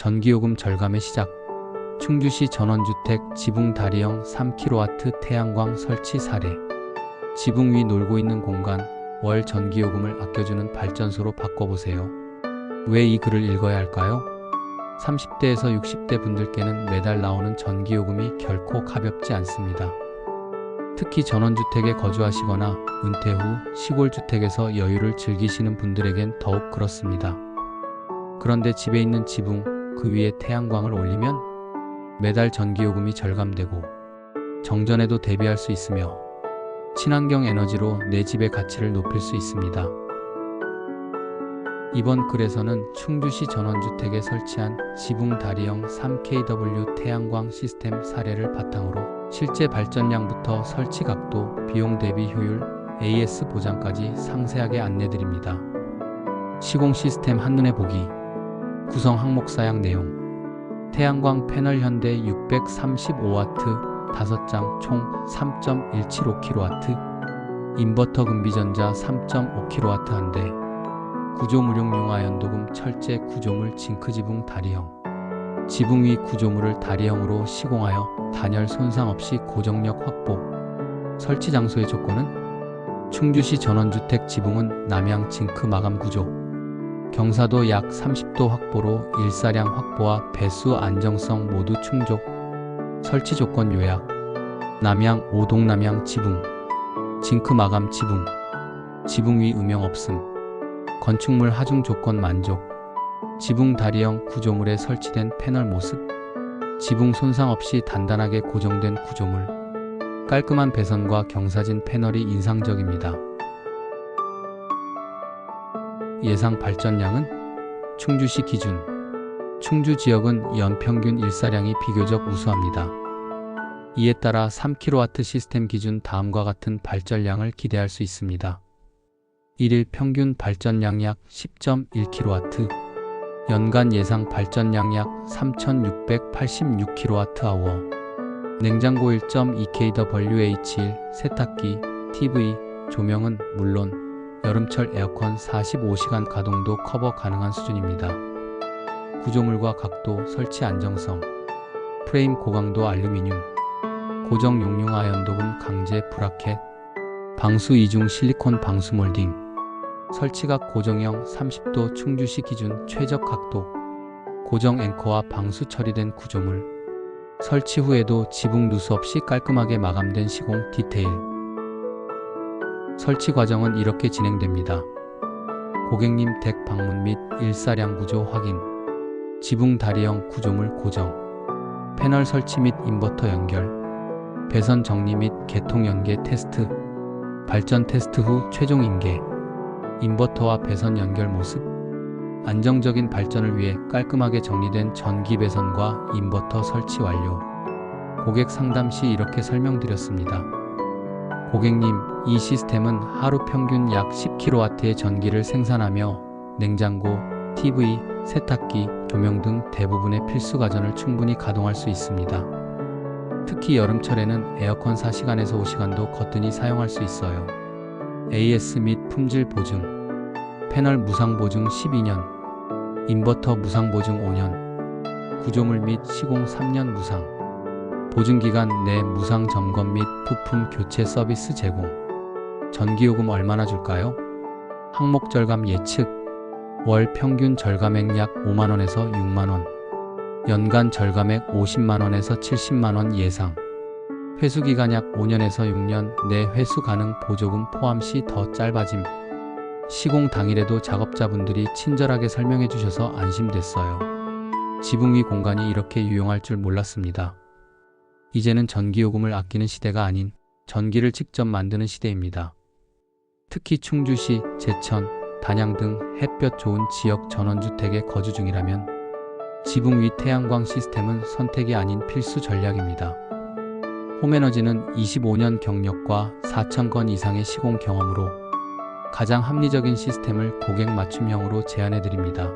전기요금 절감의 시작. 충주시 전원주택 지붕 다리형 3kW 태양광 설치 사례. 지붕 위 놀고 있는 공간, 월 전기요금을 아껴주는 발전소로 바꿔보세요. 왜 이 글을 읽어야 할까요? 30대에서 60대 분들께는 매달 나오는 전기요금이 결코 가볍지 않습니다. 특히 전원주택에 거주하시거나 은퇴 후 시골주택에서 여유를 즐기시는 분들에겐 더욱 그렇습니다. 그런데 집에 있는 지붕, 그 위에 태양광을 올리면 매달 전기요금이 절감되고 정전에도 대비할 수 있으며 친환경 에너지로 내 집의 가치를 높일 수 있습니다. 이번 글에서는 충주시 전원주택에 설치한 지붕 다리형 3kW 태양광 시스템 사례를 바탕으로 실제 발전량부터 설치 각도, 비용 대비 효율, AS 보장까지 상세하게 안내드립니다. 시공 시스템 한눈에 보기, 구성 항목 사양 내용, 태양광 패널 현대 635W 5장 총 3.175kW, 인버터 금비전자 3.5kW 한 대, 구조물용 용화 연도금 철제 구조물 징크 지붕 다리형, 지붕 위 구조물을 다리형으로 시공하여 단열 손상 없이 고정력 확보. 설치 장소의 조건은 충주시 전원주택 지붕은 남향 징크 마감 구조. 경사도 약 30도 확보로 일사량 확보와 배수 안정성 모두 충족. 설치 조건 요약. 남향 오동남향 지붕. 징크 마감 지붕. 지붕 위 음영 없음. 건축물 하중 조건 만족. 지붕 다리형 구조물에 설치된 패널 모습. 지붕 손상 없이 단단하게 고정된 구조물. 깔끔한 배선과 경사진 패널이 인상적입니다. 예상 발전량은 충주시 기준. 충주 지역은 연평균 일사량이 비교적 우수합니다. 이에 따라 3kW 시스템 기준 다음과 같은 발전량을 기대할 수 있습니다. 1일 평균 발전량 약 10.1kW, 연간 예상 발전량 약 3686kWh, 냉장고 1.2kWh1, 세탁기, TV, 조명은 물론 여름철 에어컨 45시간 가동도 커버 가능한 수준입니다. 구조물과 각도, 설치 안정성, 프레임 고강도 알루미늄, 고정 용융화 연도금 강제 브라켓, 방수 이중 실리콘 방수 몰딩, 설치각 고정형 30도 충주시 기준 최적 각도, 고정 앵커와 방수 처리된 구조물, 설치 후에도 지붕 누수 없이 깔끔하게 마감된 시공 디테일. 설치 과정은 이렇게 진행됩니다. 고객님 댁 방문 및 일사량 구조 확인, 지붕 다리형 구조물 고정, 패널 설치 및 인버터 연결, 배선 정리 및 개통 연계 테스트, 발전 테스트 후 최종 인계, 인버터와 배선 연결 모습, 안정적인 발전을 위해 깔끔하게 정리된 전기 배선과 인버터 설치 완료. 고객 상담 시 이렇게 설명드렸습니다. 고객님, 이 시스템은 하루 평균 약 10kW의 전기를 생산하며 냉장고, TV, 세탁기, 조명 등 대부분의 필수 가전을 충분히 가동할 수 있습니다. 특히 여름철에는 에어컨 4시간에서 5시간도 거뜬히 사용할 수 있어요. AS 및 품질 보증, 패널 무상 보증 12년, 인버터 무상 보증 5년, 구조물 및 시공 3년 무상, 보증 기간 내 무상 점검 및 부품 교체 서비스 제공. 전기요금 얼마나 줄까요? 항목 절감 예측. 월 평균 절감액 약 5만원에서 6만원. 연간 절감액 50만원에서 70만원 예상. 회수 기간 약 5년에서 6년 내 회수 가능 보조금 포함 시 더 짧아짐. 시공 당일에도 작업자분들이 친절하게 설명해 주셔서 안심됐어요. 지붕 위 공간이 이렇게 유용할 줄 몰랐습니다. 이제는 전기요금을 아끼는 시대가 아닌 전기를 직접 만드는 시대입니다. 특히 충주시, 제천, 단양 등 햇볕 좋은 지역 전원주택에 거주 중이라면 지붕 위 태양광 시스템은 선택이 아닌 필수 전략입니다. 홈에너지는 25년 경력과 4,000건 이상의 시공 경험으로 가장 합리적인 시스템을 고객 맞춤형으로 제안해 드립니다.